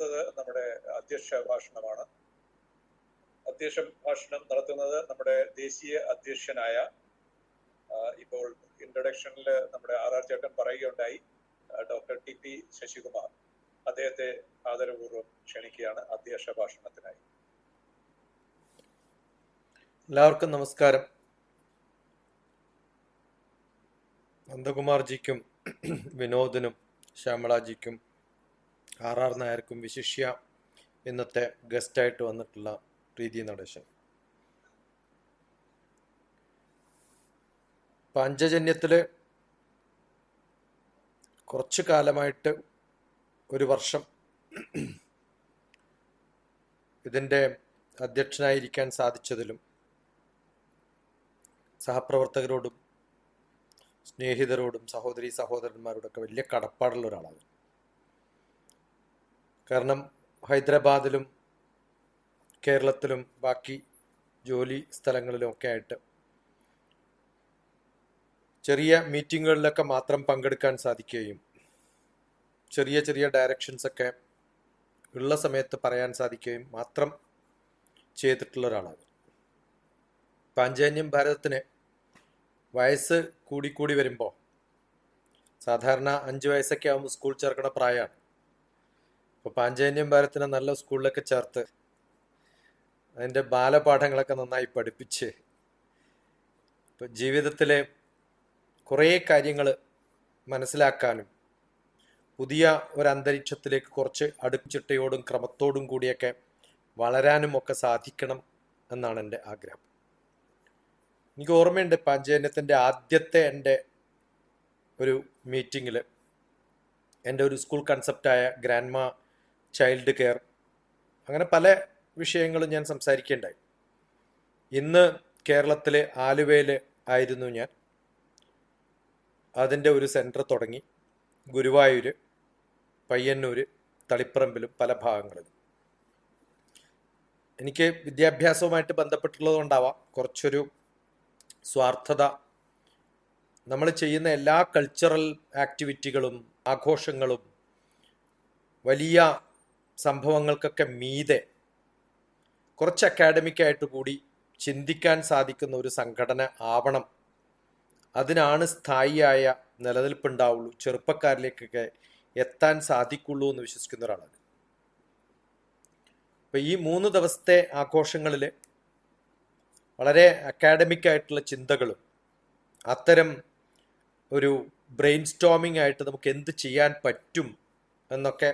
അടുത്തത് നമ്മുടെ അധ്യക്ഷ ഭാഷണമാണ്. അധ്യക്ഷ ഭാഷണം നടത്തുന്നത് നമ്മുടെ ദേശീയ അധ്യക്ഷനായ ഇപ്പോൾ ഇൻട്രൊഡക്ഷനിൽ നമ്മുടെ ആർ ആർ ചേട്ടൻ പറയുകയുണ്ടായി ഡോക്ടർ ടി പി ശശികുമാർ. അദ്ദേഹത്തെ ആദരപൂർവം ക്ഷണിക്കുകയാണ് അധ്യക്ഷ ഭാഷണത്തിനായി. എല്ലാവർക്കും നമസ്കാരം. നന്ദകുമാർജിക്കും വിനോദിനും ശ്യാമളാജിക്കും ആർ ആർ നായർക്കും വിശിഷ്യ ഇന്നത്തെ ഗസ്റ്റായിട്ട് വന്നിട്ടുള്ള പ്രീതി നടേശൻ. പാഞ്ചജന്യത്തിൽ കുറച്ചു കാലമായിട്ട് ഒരു വർഷം ഇതിന്റെ അധ്യക്ഷനായിരിക്കാൻ സാധിച്ചതിലും സഹപ്രവർത്തകരോടും സ്നേഹിതരോടും സഹോദരി സഹോദരന്മാരോടൊക്കെ വലിയ കടപ്പാടുള്ള ഒരാളാണ്. കാരണം ഹൈദരാബാദിലും കേരളത്തിലും ബാക്കി ജോലി സ്ഥലങ്ങളിലും ഒക്കെ ആയിട്ട് ചെറിയ മീറ്റിങ്ങുകളിലൊക്കെ മാത്രം പങ്കെടുക്കാൻ സാധിക്കുകയും ചെറിയ ചെറിയ ഡയറക്ഷൻസ് ഒക്കെ ഉള്ള സമയത്ത് പറയാൻ സാധിക്കുകയും മാത്രം ചെയ്തിട്ടുള്ള ഒരാളാണ്. പാഞ്ചാന്യം ഭാരതത്തിന് വയസ്സ് കൂടിക്കൂടി വരുമ്പോൾ സാധാരണ അഞ്ച് വയസ്സൊക്കെ ആകുമ്പോൾ സ്കൂൾ ചേർക്കണ പ്രായമാണ് അപ്പോൾ പാഞ്ചേന്യം ഭാരത്തിനെ നല്ല സ്കൂളിലൊക്കെ ചേർത്ത് അതിന്റെ ബാലപാഠങ്ങളൊക്കെ നന്നായി പഠിപ്പിച്ച് ഇപ്പം ജീവിതത്തിലെ കുറേ കാര്യങ്ങൾ മനസ്സിലാക്കാനും പുതിയ ഒരു അന്തരീക്ഷത്തിലേക്ക് കുറച്ച് അടുച്ചിട്ടയോടും ക്രമത്തോടും കൂടിയൊക്കെ വളരാനും ഒക്കെ സാധിക്കണം എന്നാണ് എന്റെ ആഗ്രഹം. എനിക്ക് ഓർമ്മയുണ്ട് പാഞ്ചേന്യത്തിന്റെ ആദ്യത്തെ എന്റെ ഒരു മീറ്റിങ്ങിൽ എന്റെ ഒരു സ്കൂൾ കൺസെപ്റ്റായ ഗ്രാൻഡ്മ ചൈൽഡ് കെയർ അങ്ങനെ പല വിഷയങ്ങളും ഞാൻ സംസാരിക്കേണ്ടായി. ഇന്ന് കേരളത്തിലെ ആലുവയിൽ ആയിരുന്നു ഞാൻ. അതിന്റെ ഒരു സെന്റർ തുടങ്ങി. ഗുരുവായൂർ പയ്യന്നൂർ തളിപ്പറമ്പിലും പല ഭാഗങ്ങളിലും. എനിക്ക് വിദ്യാഭ്യാസവുമായിട്ട് ബന്ധപ്പെട്ടുള്ളതുകൊണ്ടാവാം കുറച്ചൊരു സ്വാർത്ഥത. നമ്മൾ ചെയ്യുന്ന എല്ലാ കൾച്ചറൽ ആക്ടിവിറ്റികളും ആഘോഷങ്ങളും വലിയ സംഭവങ്ങൾക്കൊക്കെ മീതെ കുറച്ച് അക്കാഡമിക്കായിട്ട് കൂടി ചിന്തിക്കാൻ സാധിക്കുന്ന ഒരു സംഘടന ആവണം. അതിനാണ് സ്ഥായിയായ നിലനിൽപ്പുണ്ടാവുള്ളൂ ചെറുപ്പക്കാരിലേക്കൊക്കെ എത്താൻ സാധിക്കുള്ളൂ എന്ന് വിശ്വസിക്കുന്ന ഒരാളാണ്. അപ്പൊ ഈ മൂന്ന് ദിവസത്തെ ആഘോഷങ്ങളിൽ വളരെ അക്കാഡമിക് ആയിട്ടുള്ള ചിന്തകളും അത്തരം ഒരു ബ്രെയിൻ സ്റ്റോമിംഗ് ആയിട്ട് നമുക്ക് എന്ത് ചെയ്യാൻ പറ്റും എന്നൊക്കെ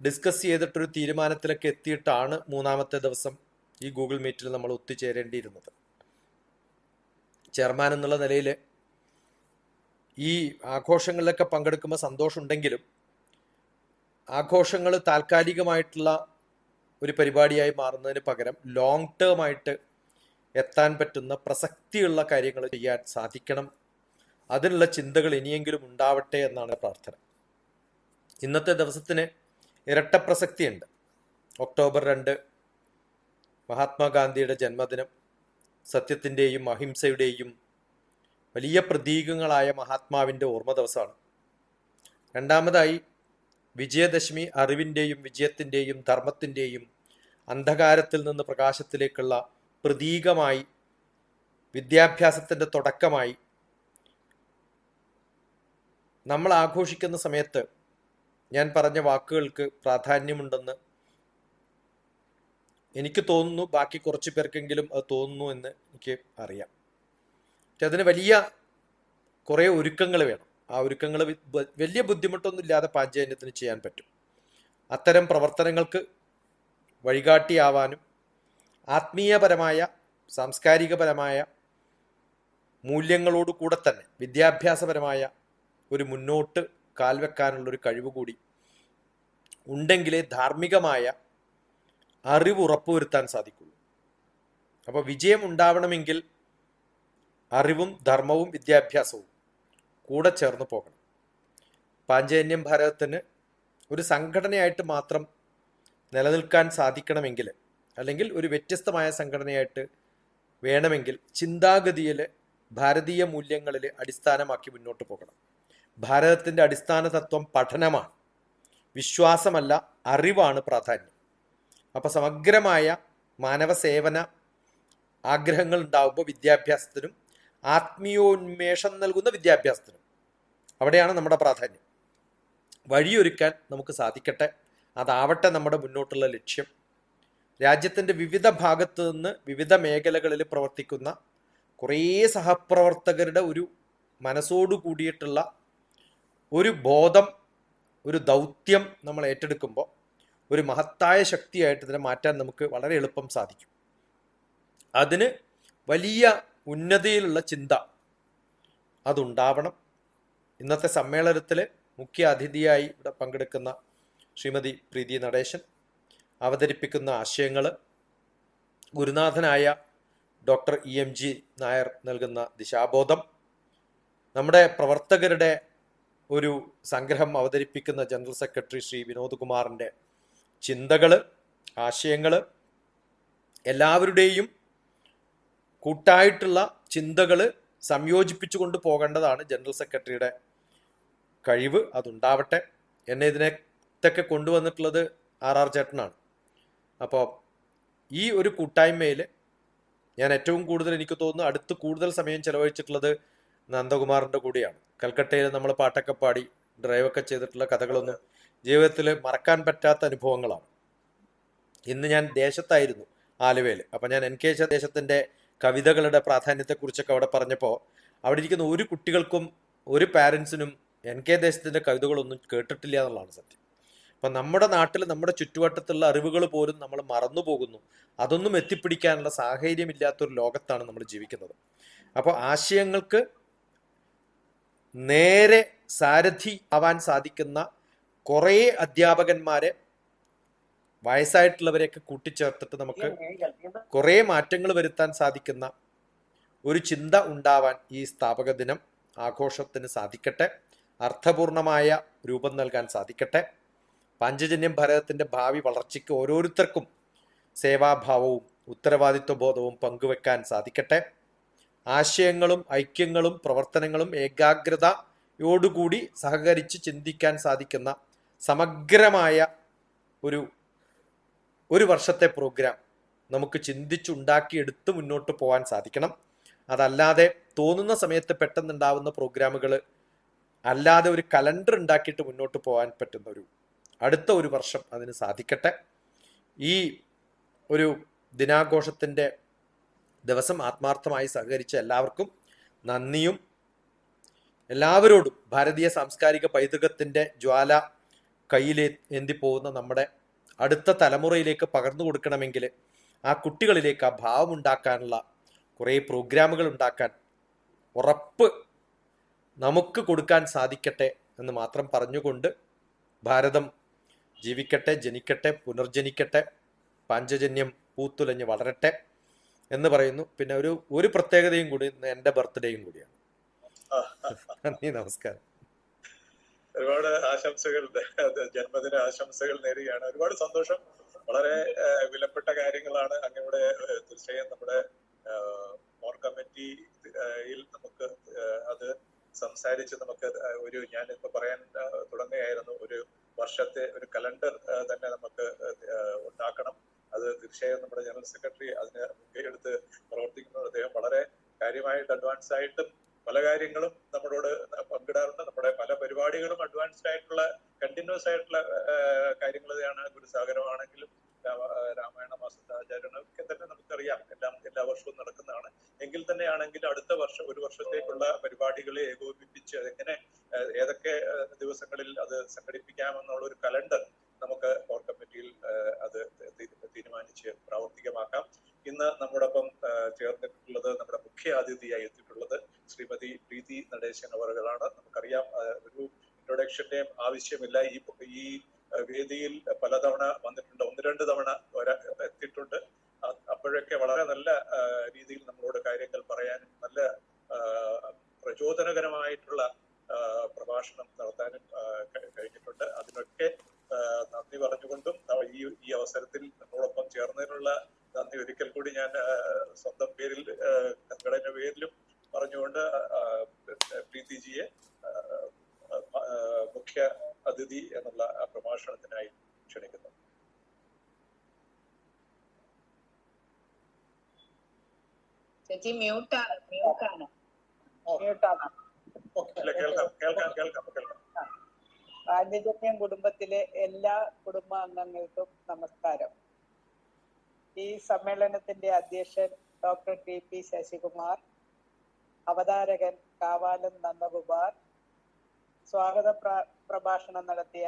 ഡിസ്കസ് ചെയ്തിട്ടൊരു തീരുമാനത്തിലൊക്കെ എത്തിയിട്ടാണ് മൂന്നാമത്തെ ദിവസം ഈ ഗൂഗിൾ മീറ്റിൽ നമ്മൾ ഒത്തുചേരേണ്ടിയിരുന്നത്. ചെയർമാൻ എന്നുള്ള നിലയിൽ ഈ ആഘോഷങ്ങളിലൊക്കെ പങ്കെടുക്കുമ്പോൾ സന്തോഷമുണ്ടെങ്കിലും ആഘോഷങ്ങൾ താൽക്കാലികമായിട്ടുള്ള ഒരു പരിപാടിയായി മാറുന്നതിന് പകരം ലോങ് ടേം ആയിട്ട് എത്താൻ പറ്റുന്ന പ്രസക്തിയുള്ള കാര്യങ്ങൾ ചെയ്യാൻ സാധിക്കണം. അതിനുള്ള ചിന്തകൾ ഇനിയെങ്കിലും ഉണ്ടാവട്ടെ എന്നാണ് പ്രാർത്ഥന. ഇന്നത്തെ ദിവസത്തിന് ഇരട്ട പ്രസക്തിയുണ്ട് ഒക്ടോബർ രണ്ട് മഹാത്മാഗാന്ധിയുടെ ജന്മദിനം സത്യത്തിന്റെയും അഹിംസയുടെയും വലിയ പ്രതീകങ്ങളായ മഹാത്മാവിന്റെ ഓർമ്മ ദിവസമാണ്. രണ്ടാമതായി വിജയദശമി അറിവിന്റെയും വിജയത്തിന്റെയും ധർമ്മത്തിന്റെയും അന്ധകാരത്തിൽ നിന്ന് പ്രകാശത്തിലേക്കുള്ള പ്രതീകമായി വിദ്യാഭ്യാസത്തിന്റെ തുടക്കമായി നമ്മൾ ആഘോഷിക്കുന്ന സമയത്ത് ഞാൻ പറഞ്ഞ വാക്കുകൾക്ക് പ്രാധാന്യമുണ്ടെന്ന് എനിക്ക് തോന്നുന്നു. ബാക്കി കുറച്ച് പേർക്കെങ്കിലും അത് തോന്നുന്നു എന്ന് എനിക്ക് അറിയാം. പക്ഷെ അതിന് വലിയ കുറേ ഒരുക്കങ്ങൾ വേണം. ആ ഒരുക്കങ്ങൾ വലിയ ബുദ്ധിമുട്ടൊന്നും ഇല്ലാതെ പാഞ്ചജന്യത്തിന് ചെയ്യാൻ പറ്റും. അത്തരം പ്രവർത്തനങ്ങൾക്ക് വഴികാട്ടിയാവാനും ആത്മീയപരമായ സാംസ്കാരികപരമായ മൂല്യങ്ങളോട് കൂടെ തന്നെ വിദ്യാഭ്യാസപരമായ ഒരു മുന്നോട്ട് കാൽവെക്കാനുള്ള ഒരു കഴിവ് കൂടി ഉണ്ടെങ്കിലേ ധാർമ്മികമായ അറിവ് ഉറപ്പുവരുത്താൻ സാധിക്കുള്ളൂ. അപ്പോൾ വിജയം ഉണ്ടാവണമെങ്കിൽ അറിവും ധർമ്മവും വിദ്യാഭ്യാസവും കൂടെ ചേർന്ന് പോകണം. പാഞ്ചജന്യം ഭാരതത്തിന് ഒരു സംഘടനയായിട്ട് മാത്രം നിലനിൽക്കാൻ സാധിക്കണമെങ്കിൽ അല്ലെങ്കിൽ ഒരു വ്യത്യസ്തമായ സംഘടനയായിട്ട് വേണമെങ്കിൽ ചിന്താഗതിയിൽ ഭാരതീയ മൂല്യങ്ങളിൽ അടിസ്ഥാനമാക്കി മുന്നോട്ട് പോകണം. ഭാരതത്തിന്റെ അടിസ്ഥാന തത്വം പഠനമാണ്. വിശ്വാസമല്ല അറിവാണ് പ്രാധാന്യം. അപ്പോൾ സമഗ്രമായ മാനവ സേവന ആഗ്രഹങ്ങൾ ഉണ്ടാകുമ്പോൾ വിദ്യാഭ്യാസത്തിനും ആത്മീയോന്മേഷം നൽകുന്ന വിദ്യാഭ്യാസത്തിനും അവിടെയാണ് നമ്മുടെ പ്രാധാന്യം. വഴിയൊരുക്കാൻ നമുക്ക് സാധിക്കട്ടെ. അതാവട്ടെ നമ്മുടെ മുന്നോട്ടുള്ള ലക്ഷ്യം. രാജ്യത്തിന്റെ വിവിധ ഭാഗത്തു നിന്ന് വിവിധ മേഖലകളിൽ പ്രവർത്തിക്കുന്ന കുറേ സഹപ്രവർത്തകരുടെ ഒരു മനസ്സോടു കൂടിയിട്ടുള്ള ഒരു ബോധം ഒരു ദൗത്യം നമ്മൾ ഏറ്റെടുക്കുമ്പോൾ ഒരു മഹത്തായ ശക്തിയായിട്ട് ഇതിനെ മാറ്റാൻ നമുക്ക് വളരെ എളുപ്പം സാധിക്കും. അതിന് വലിയ ഉന്നതിയിലുള്ള ചിന്ത അതുണ്ടാവണം. ഇന്നത്തെ സമ്മേളനത്തിൽ മുഖ്യ അതിഥിയായി ഇവിടെ പങ്കെടുക്കുന്ന ശ്രീമതി പ്രീതി നടേശൻ അവതരിപ്പിക്കുന്ന ആശയങ്ങൾ ഗുരുനാഥനായ doctor E M G Nair നൽകുന്ന ദിശാബോധം നമ്മുടെ പ്രവർത്തകരുടെ ഒരു സംഗ്രഹം അവതരിപ്പിക്കുന്ന ജനറൽ സെക്രട്ടറി ശ്രീ വിനോദ് കുമാറിന്റെ ചിന്തകൾ ആശയങ്ങൾ എല്ലാവരുടെയും കൂട്ടായിട്ടുള്ള ചിന്തകൾ സംയോജിപ്പിച്ചു കൊണ്ട് പോകേണ്ടതാണ് ജനറൽ സെക്രട്ടറിയുടെ കഴിവ് അതുണ്ടാവട്ടെ. എന്നെ ഇതിനൊക്കെ കൊണ്ടുവന്നിട്ടുള്ളത് ആർ ആർ ചേട്ടനാണ്. അപ്പോൾ ഈ ഒരു കൂട്ടായ്മയിൽ ഞാൻ ഏറ്റവും കൂടുതൽ എനിക്ക് തോന്നുന്നു അടുത്ത് കൂടുതൽ സമയം ചെലവഴിച്ചിട്ടുള്ളത് നന്ദകുമാറിന്റെ കൂടിയാണ്. കൽക്കട്ടയിൽ നമ്മൾ പാട്ടൊക്കെ പാടി ഡ്രൈവൊക്കെ ചെയ്തിട്ടുള്ള കഥകളൊന്നും ജീവിതത്തിൽ മറക്കാൻ പറ്റാത്ത അനുഭവങ്ങളാണ്. ഇന്ന് ഞാൻ ദേശത്തായിരുന്നു ആലുവയിൽ അപ്പം ഞാൻ എൻ കെ ദേശത്തിന്റെ കവിതകളുടെ പ്രാധാന്യത്തെക്കുറിച്ചൊക്കെ അവിടെ പറഞ്ഞപ്പോൾ അവിടെ ഇരിക്കുന്ന ഒരു കുട്ടികൾക്കും ഒരു പാരൻസിനും എൻ കെ ദേശത്തിന്റെ കവിതകളൊന്നും കേട്ടിട്ടില്ല എന്നുള്ളതാണ് സത്യം. അപ്പം നമ്മുടെ നാട്ടിൽ നമ്മുടെ ചുറ്റുവട്ടത്തുള്ള അറിവുകൾ പോലും നമ്മൾ മറന്നു പോകുന്നു. അതൊന്നും എത്തിപ്പിടിക്കാനുള്ള സാഹചര്യമില്ലാത്തൊരു ലോകത്താണ് നമ്മൾ ജീവിക്കുന്നത്. അപ്പോൾ ആശയങ്ങൾക്ക് നേരെ സാരഥി ആവാൻ സാധിക്കുന്ന കുറേ അധ്യാപകന്മാരെ വയസ്സായിട്ടുള്ളവരെയൊക്കെ കൂട്ടിച്ചേർത്തിട്ട് നമുക്ക് കുറേ മാറ്റങ്ങൾ വരുത്താൻ സാധിക്കുന്ന ഒരു ചിന്ത ഉണ്ടാവാൻ ഈ സ്ഥാപക ദിനം ആഘോഷത്തിന് സാധിക്കട്ടെ. അർത്ഥപൂർണമായ രൂപം നൽകാൻ സാധിക്കട്ടെ. പഞ്ചജന്യം ഭാരതത്തിന്റെ ഭാവി വളർച്ചയ്ക്ക് ഓരോരുത്തർക്കും സേവാഭാവവും ഉത്തരവാദിത്വ ബോധവും പങ്കുവെക്കാൻ സാധിക്കട്ടെ. ആശയങ്ങളും ഐക്യങ്ങളും പ്രവർത്തനങ്ങളും ഏകാഗ്രതയോടുകൂടി സഹകരിച്ച് ചിന്തിക്കാൻ സാധിക്കുന്ന സമഗ്രമായ ഒരു ഒരു വർഷത്തെ പ്രോഗ്രാം നമുക്ക് ചിന്തിച്ചുണ്ടാക്കിയെടുത്ത് മുന്നോട്ട് പോകാൻ സാധിക്കണം. അതല്ലാതെ തോന്നുന്ന സമയത്ത് പെട്ടെന്നുണ്ടാവുന്ന പ്രോഗ്രാമുകൾ അല്ലാതെ ഒരു കലണ്ടർ ഉണ്ടാക്കിയിട്ട് മുന്നോട്ട് പോകാൻ പറ്റുന്ന ഒരു അടുത്ത ഒരു വർഷം അതിന് സാധിക്കട്ടെ. ഈ ഒരു ദിനാഘോഷത്തിന്റെ ദിവസം ആത്മാർത്ഥമായി സഹകരിച്ച എല്ലാവർക്കും നന്ദിയും. എല്ലാവരോടും ഭാരതീയ സാംസ്കാരിക പൈതൃകത്തിന്റെ ജ്വാല കയ്യിലേ എന്തിപ്പോകുന്ന നമ്മുടെ അടുത്ത തലമുറയിലേക്ക് പകർന്നു കൊടുക്കണമെങ്കിൽ ആ കുട്ടികളിലേക്ക് ആ ഭാവം ഉണ്ടാക്കാനുള്ള കുറേ പ്രോഗ്രാമുകൾ ഉണ്ടാക്കാൻ ഉറപ്പ് നമുക്ക് കൊടുക്കാൻ സാധിക്കട്ടെ എന്ന് മാത്രം പറഞ്ഞുകൊണ്ട് ഭാരതം ജീവിക്കട്ടെ ജനിക്കട്ടെ പുനർജനിക്കട്ടെ പാഞ്ചജന്യം പൂത്തുലഞ്ഞ് വളരട്ടെ. എന്ന് പറയുന്നു. പിന്നെ ഒരു ഒരു പ്രത്യേകതയും കൂടി എന്റെ ബർത്ത്ഡേയും കൂടിയാണ്. നന്ദി നമസ്കാരം. ഒരുപാട് ആശംസകൾ ജന്മദിന ആശംസകൾ നേരുകയാണ്. ഒരുപാട് സന്തോഷം. വളരെ വിലപ്പെട്ട കാര്യങ്ങളാണ് അങ്ങയുടെ തീർച്ചയായും നമ്മുടെ മോർ കമ്മിറ്റിയിൽ നമുക്ക് അത് സംസാരിച്ച് നമുക്ക് ഒരു ഞാൻ ഇപ്പൊ പറയാൻ തുടങ്ങുകയായിരുന്നു. ഒരു വർഷത്തെ ഒരു കലണ്ടർ തന്നെ നമുക്ക് ഏഹ്, ഉണ്ടാക്കണം അത് തീർച്ചയായും നമ്മുടെ ജനറൽ സെക്രട്ടറി അതിന് മുൻകൈയെടുത്ത് പ്രവർത്തിക്കുന്നത് അദ്ദേഹം വളരെ കാര്യമായിട്ട് അഡ്വാൻസ് ആയിട്ടും പല കാര്യങ്ങളും നമ്മളോട് പങ്കിടാറുണ്ട്. നമ്മുടെ പല പരിപാടികളും അഡ്വാൻസ്ഡ് ആയിട്ടുള്ള കണ്ടിന്യൂസ് ആയിട്ടുള്ള കാര്യങ്ങൾ തന്നെയാണ് ഗുരുസാഗരമാണെങ്കിലും രാമായണ മാസത്താചാരണമൊക്കെ തന്നെ നമുക്കറിയാം. എല്ലാം എല്ലാ വർഷവും നടക്കുന്നതാണ്. എങ്കിൽ തന്നെയാണെങ്കിൽ അടുത്ത വർഷം ഒരു വർഷത്തേക്കുള്ള പരിപാടികളെ ഏകോപിപ്പിച്ച് അതെങ്ങനെ ഏതൊക്കെ ദിവസങ്ങളിൽ അത് സംഘടിപ്പിക്കാമെന്നുള്ള ഒരു കലണ്ടർ നമുക്ക് കോർ കമ്മിറ്റിയിൽ അത് തീരുമാനിച്ച് പ്രാവർത്തികമാക്കാം. ഇന്ന് നമ്മോടൊപ്പം ചേർന്നിട്ടുള്ളത് നമ്മുടെ മുഖ്യ അതിഥിയായി എത്തിയിട്ടുള്ളത് ശ്രീമതി പ്രീതി നടേശൻ അവറുകളാണ്. നമുക്കറിയാം ഒരു ഇൻട്രൊഡക്ഷന്റെയും ആവശ്യമില്ല. ഈ ഈ വേദിയിൽ പലതവണ വന്നിട്ടുണ്ട്. ഒന്ന് രണ്ട് തവണ എത്തിയിട്ടുണ്ട്. അപ്പോഴൊക്കെ വളരെ നല്ല രീതിയിൽ നമ്മളോട് കാര്യങ്ങൾ പറയാനും നല്ല പ്രചോദനകരമായിട്ടുള്ള പ്രഭാഷണം നടത്താനും കഴിഞ്ഞിട്ടുണ്ട്. അതിനൊക്കെ നന്ദി പറഞ്ഞുകൊണ്ടും ഈ ഈ അവസരത്തിൽ നമ്മളോടൊപ്പം ചേർന്നതിനുള്ള നന്ദി ഒരിക്കൽ ഞാൻ സ്വന്തം പേരിൽ സംഘടനയുടെ പേരിലും പറഞ്ഞുകൊണ്ട് പ്രീതിജിയെ മുഖ്യ അതിഥി എന്നുള്ള പ്രഭാഷണത്തിനായി ക്ഷണിക്കുന്നു. കേൾക്കാം കേൾക്കാം കേൾക്കാം കേൾക്കാം. കുടുംബത്തിലെ എല്ലാ കുടുംബാംഗങ്ങൾക്കും നമസ്കാരം. ഈ സമ്മേളനത്തിന്റെ അധ്യക്ഷൻ ഡോക്ടർ ടി പി ശശികുമാർ അവതാരകൻ കാവാലം നന്ദകുമാർ സ്വാഗത പ്രഭാഷണം നടത്തിയ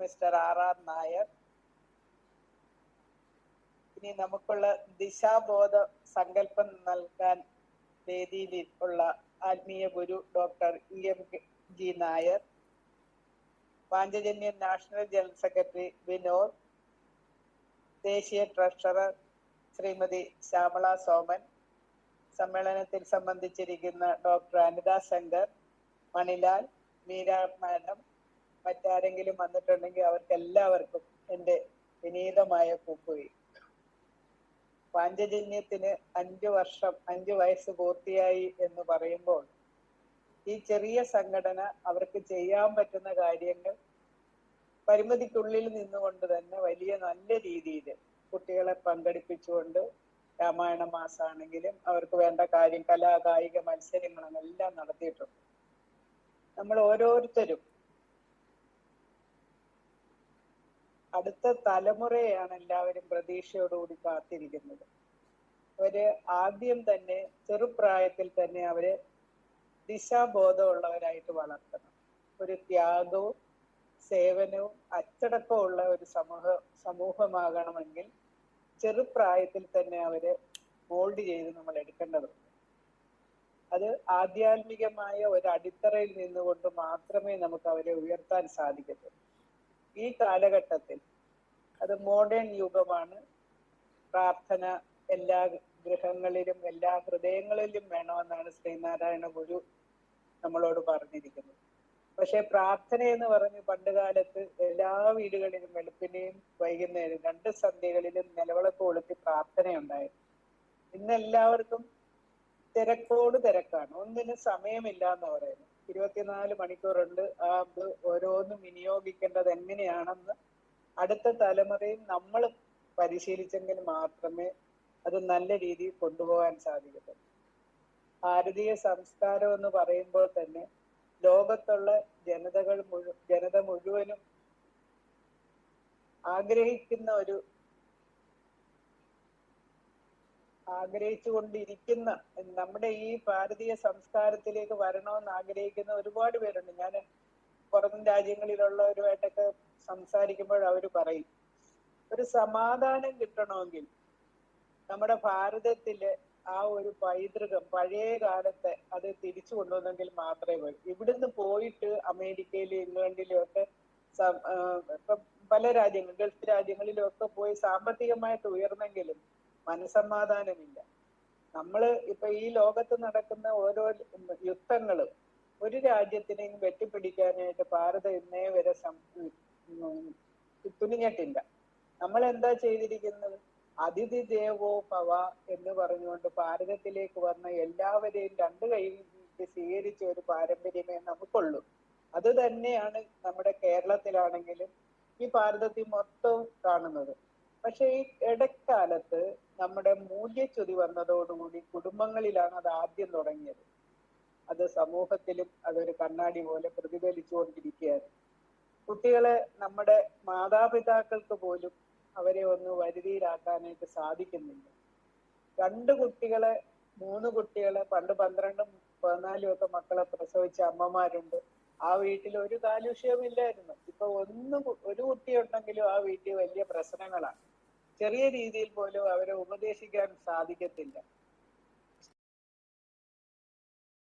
മിസ്റ്റർ ആർ ആർ നായർ. ഇനി നമുക്കുള്ള ദിശാബോധ സങ്കല്പം നൽകാൻ വേദിയിൽ ഉള്ള ആത്മീയ ഗുരു doctor E M G Nair Panchajanyan national general secretary Vinod ദേശീയ ട്രഷറർ ശ്രീമതി ശ്യാമള സോമൻ സമ്മേളനത്തിൽ സംബന്ധിച്ചിരിക്കുന്ന ഡോക്ടർ അനിത ശങ്കർ മണിലാൽ മീര മാഡം മറ്റാരെങ്കിലും വന്നിട്ടുണ്ടെങ്കിൽ അവർക്ക് എല്ലാവർക്കും എന്റെ വിനീതമായ പൂക്കുഴി. പാഞ്ചജന്യത്തിന് അഞ്ചു വർഷം അഞ്ചു വയസ്സ് പൂർത്തിയായി എന്ന് പറയുമ്പോൾ ഈ ചെറിയ സംഘടന അവർക്ക് ചെയ്യാൻ പറ്റുന്ന കാര്യങ്ങൾ പരിമിതിക്കുള്ളിൽ നിന്നുകൊണ്ട് തന്നെ വലിയ നല്ല രീതിയിൽ കുട്ടികളെ പങ്കെടുപ്പിച്ചുകൊണ്ട് രാമായണ മാസാണെങ്കിലും അവർക്ക് വേണ്ട കാര്യം കലാ കായിക മത്സരങ്ങളും എല്ലാം നടത്തിയിട്ടുണ്ട്. നമ്മൾ ഓരോരുത്തരും അടുത്ത തലമുറയാണ് എല്ലാവരും പ്രതീക്ഷയോടുകൂടി കാത്തിരിക്കുന്നത്. അവർ ആദ്യം തന്നെ ചെറുപ്രായത്തിൽ തന്നെ അവർ ദിശാബോധമുള്ളവരായിട്ട് വളർത്തണം. ഒരു ത്യാഗവും സേവനവും അച്ചടക്കവും ഉള്ള ഒരു സമൂഹ സമൂഹമാകണമെങ്കിൽ ചെറുപ്രായത്തിൽ തന്നെ അവരെ മോൾഡ് ചെയ്ത് നമ്മൾ എടുക്കേണ്ടതുണ്ട്. അത് ആധ്യാത്മികമായ ഒരു അടിത്തറയിൽ നിന്നുകൊണ്ട് മാത്രമേ നമുക്ക് അവരെ ഉയർത്താൻ സാധിക്കത്തുള്ളൂ. ഈ കാലഘട്ടത്തിൽ അത് മോഡേൺ യുഗമാണ്. പ്രാർത്ഥന എല്ലാ ഗൃഹങ്ങളിലും എല്ലാ ഹൃദയങ്ങളിലും വേണമെന്നാണ് ശ്രീനാരായണ ഗുരു നമ്മളോട് പറഞ്ഞിരിക്കുന്നത്. പക്ഷെ പ്രാർത്ഥന എന്ന് പറഞ്ഞ് പണ്ട് കാലത്ത് എല്ലാ വീടുകളിലും വെളുപ്പിനെയും വൈകുന്നേരം രണ്ട് സന്ധ്യകളിലും നിലവിളക്ക് കൊളുത്തി പ്രാർത്ഥനയുണ്ടായിരുന്നു. ഇന്ന് എല്ലാവർക്കും തിരക്കോട് തിരക്കാണ്. ഒന്നിനും സമയമില്ല എന്ന് പറയുന്നു. ഇരുപത്തിനാല് മണിക്കൂറുണ്ട് ആ അത് ഓരോന്നും വിനിയോഗിക്കേണ്ടത് എങ്ങനെയാണെന്ന് അടുത്ത തലമുറയും നമ്മൾ പരിശീലിച്ചെങ്കിൽ മാത്രമേ അത് നല്ല രീതിയിൽ കൊണ്ടുപോകാൻ സാധിക്കത്തുള്ളൂ. ഭാരതീയ സംസ്കാരം എന്ന് പറയുമ്പോൾ തന്നെ ലോകത്തുള്ള ജനതകൾ മുഴു ജനത മുഴുവനും ആഗ്രഹിക്കുന്ന ഒരു ആഗ്രഹിച്ചുകൊണ്ടിരിക്കുന്ന നമ്മുടെ ഈ ഭാരതീയ സംസ്കാരത്തിലേക്ക് വരണമെന്ന് ആഗ്രഹിക്കുന്ന ഒരുപാട് പേരുണ്ട്. ഞാൻ പുറം രാജ്യങ്ങളിലുള്ളവരുമായിട്ടൊക്കെ സംസാരിക്കുമ്പോൾ അവർ പറയും ഒരു സമാധാനം കിട്ടണമെങ്കിൽ നമ്മുടെ ഭാരതത്തിലെ ആ ഒരു പൈതൃകം പഴയ കാലത്തെ അത് തിരിച്ചു കൊണ്ടുവന്നെങ്കിൽ മാത്രമേ പോയി. ഇവിടുന്ന് പോയിട്ട് അമേരിക്കയിലും ഇംഗ്ലണ്ടിലും ഒക്കെ പല രാജ്യങ്ങൾ ഗൾഫ് രാജ്യങ്ങളിലും ഒക്കെ പോയി സാമ്പത്തികമായിട്ട് ഉയർന്നെങ്കിലും മനസമാധാനമില്ല നമ്മൾ ഇപ്പൊ ഈ ലോകത്ത് നടക്കുന്ന ഓരോ യുദ്ധങ്ങളും ഒരു രാജ്യത്തിനെയും വെട്ടിപ്പിടിക്കാനായിട്ട് ഭാരതം ഇന്നേ വരെ തുനിഞ്ഞിട്ടില്ല നമ്മൾ എന്താ ചെയ്തിരിക്കുന്നത്? അതിഥി ദേവോ ഭവ എന്ന് പറഞ്ഞുകൊണ്ട് ഭാരതത്തിലേക്ക് വന്ന എല്ലാവരെയും രണ്ടു കൈ സ്വീകരിച്ച ഒരു പാരമ്പര്യമേ നമുക്കുള്ളൂ. അത് തന്നെയാണ് നമ്മുടെ കേരളത്തിലാണെങ്കിലും ഈ ഭാരതത്തിൽ മൊത്തവും കാണുന്നത്. പക്ഷെ ഈ ഇടക്കാലത്ത് നമ്മുടെ മൂല്യച്യുതി വന്നതോടുകൂടി കുടുംബങ്ങളിലാണ് അത് ആദ്യം തുടങ്ങിയത്. അത് സമൂഹത്തിലും അതൊരു കണ്ണാടി പോലെ പ്രതിഫലിച്ചുകൊണ്ടിരിക്കുകയാണ്. കുട്ടികളെ നമ്മുടെ മാതാപിതാക്കൾക്ക് പോലും അവരെ ഒന്ന് വരുതിയിലാക്കാനായിട്ട് സാധിക്കുന്നില്ല. രണ്ട് കുട്ടികളെ മൂന്ന് കുട്ടികളെ പണ്ട് പന്ത്രണ്ടും പതിനാലും ഒക്കെ മക്കളെ പ്രസവിച്ച അമ്മമാരുണ്ട്. ആ വീട്ടിൽ ഒരു കാലുഷ്യവും ഇല്ലായിരുന്നു. ഇപ്പൊ ഒന്ന് ഒരു കുട്ടി ഉണ്ടെങ്കിലും ആ വീട്ടിൽ വലിയ പ്രശ്നങ്ങളാണ് ചെറിയ രീതിയിൽ പോലും അവരെ ഉപദേശിക്കാൻ സാധിക്കത്തില്ല.